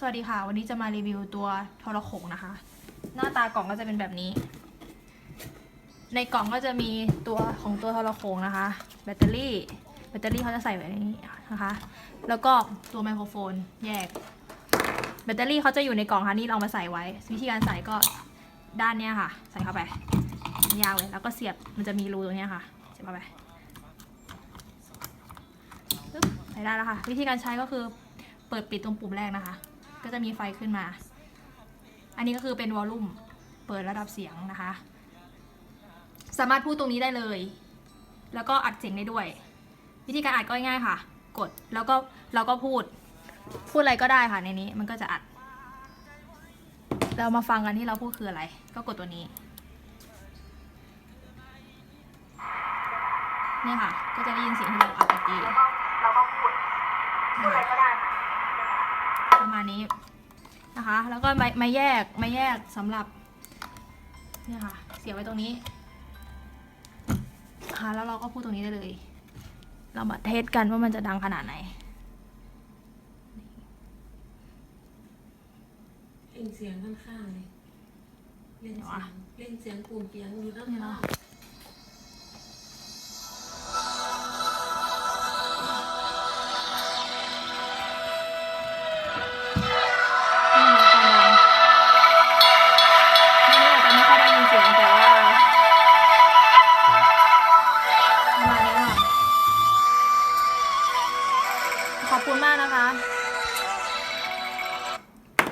สวัสดีค่ะ วันนี้จะมารีวิวตัวโทรโขงนะคะ หน้าตากล่องก็จะเป็นแบบนี้ ในกล่องก็จะมีตัวของตัวโทรโขงนะคะ แบตเตอรี่ แบตเตอรี่เขาจะใส่ไว้ในนี้นะคะ แล้วก็ตัวไมโครโฟนแยก แบตเตอรี่เขาจะอยู่ในกล่องค่ะนี่เราเอามาใส่ไว้ วิธีการใส่ก็ด้านเนี้ยค่ะ ใส่เข้าไปยาวเลยแล้วก็เสียบมันจะมีรูตรงเนี้ยค่ะเสียบเข้าไปใส่ได้แล้วค่ะ วิธีการใช้ก็คือเปิดปิดตรงปุ่มแรกนะคะ ก็จะมีไฟขึ้นมา อันนี้ก็คือเป็นวอลลุ่ม เปิดระดับเสียงนะคะ สามารถพูดตรงนี้ได้เลย แล้วก็อัดเสียงได้ด้วย วิธีการอัดก็ง่ายๆค่ะ กดแล้วก็เราก็พูด พูดอะไรก็ได้ค่ะในนี้ มันก็จะอัด เรามาฟังกันที่เราพูดคืออะไร ก็กดตัวนี้ เนี่ยค่ะ ก็จะได้ยินเสียงที่เราอัดเมื่อกี้แล้วก็เราก็พูดพูดอะไรก็ได้ค่ะ ประมาณนี้นะคะ แล้วก็ไม้ไม้แยกไม้แยกสำหรับเนี่ยค่ะ เสียบไว้ตรงนี้ค่ะแล้วเราก็พูดตรงนี้ได้เลย เรามาเทสกันว่ามันจะดังขนาดไหนเล่นเสียงข้างๆเลยเล่นเสียงเล่นเสียงปุ่มเสียงอยู่ด้านนี่ข้าเนาะง ขอบคุณมากนะคะ